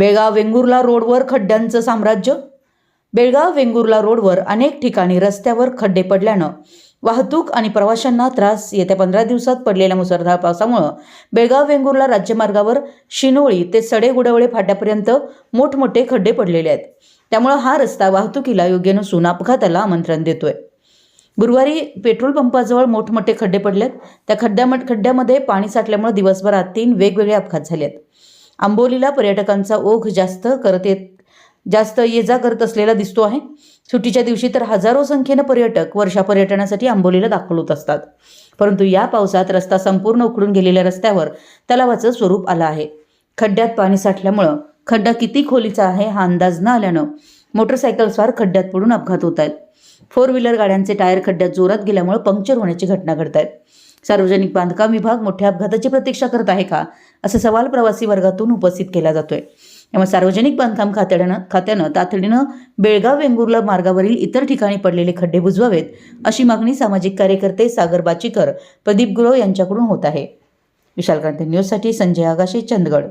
बेळगाव वेंगुर्ला रोडवर खड्ड्यांचं साम्राज्य. बेळगाव वेंगुर्ला रोडवर अनेक ठिकाणी रस्त्यावर खड्डे पडल्यानं वाहतूक आणि प्रवाशांना त्रास येत्या पंधरा दिवसात पडलेल्या मुसळधार पावसामुळं बेळगाव वेंगुर्ला राज्यमार्गावर शिनोळी ते सडेगुडवळे फाट्यापर्यंत मोठमोठे खड्डे पडलेले आहेत. त्यामुळं हा रस्ता वाहतुकीला योग्य नसून अपघाताला आमंत्रण देतोय. गुरुवारी पेट्रोल पंपाजवळ मोठमोठे खड्डे पडलेत. त्या खड्ड्या खड्ड्यामध्ये पाणी साठल्यामुळे दिवसभरात तीन वेगवेगळे अपघात झालेत. आंबोलीला पर्यटकांचा ओघ जास्त करत येत जास्त ये जा करत असलेला दिसतो आहे. सुट्टीच्या दिवशी तर हजारो संख्येनं पर्यटक वर्षा पर्यटनासाठी आंबोलीला दाखल होत असतात. परंतु या पावसात रस्ता संपूर्ण उखडून गेलेल्या रस्त्यावर तलावाचं स्वरूप आलं आहे. खड्ड्यात पाणी साठल्यामुळं खड्डा किती खोलीचा आहे हा अंदाज न आल्यानं मोटरसायकलस्वार खड्ड्यात पडून अपघात होत आहेत. फोर व्हीलर गाड्यांचे टायर खड्ड्यात जोरात गेल्यामुळे पंक्चर होण्याची घटना घडत आहेत. सार्वजनिक बांधकाम विभाग मोठ्या अपघाताची प्रतीक्षा करत आहे का? असा सवाल प्रवासी वर्गातून उपस्थित केला जातोय. त्यामुळे सार्वजनिक बांधकाम खात्यानं खात्यानं तातडीनं बेळगाव वेंगुर्ला मार्गावरील इतर ठिकाणी पडलेले खड्डे बुजवावेत अशी मागणी सामाजिक कार्यकर्ते सागर बाचीकर प्रदीप गुरव यांच्याकडून होत आहे. विशाल क्रांती न्यूजसाठी संजय आगाशे चंदगड.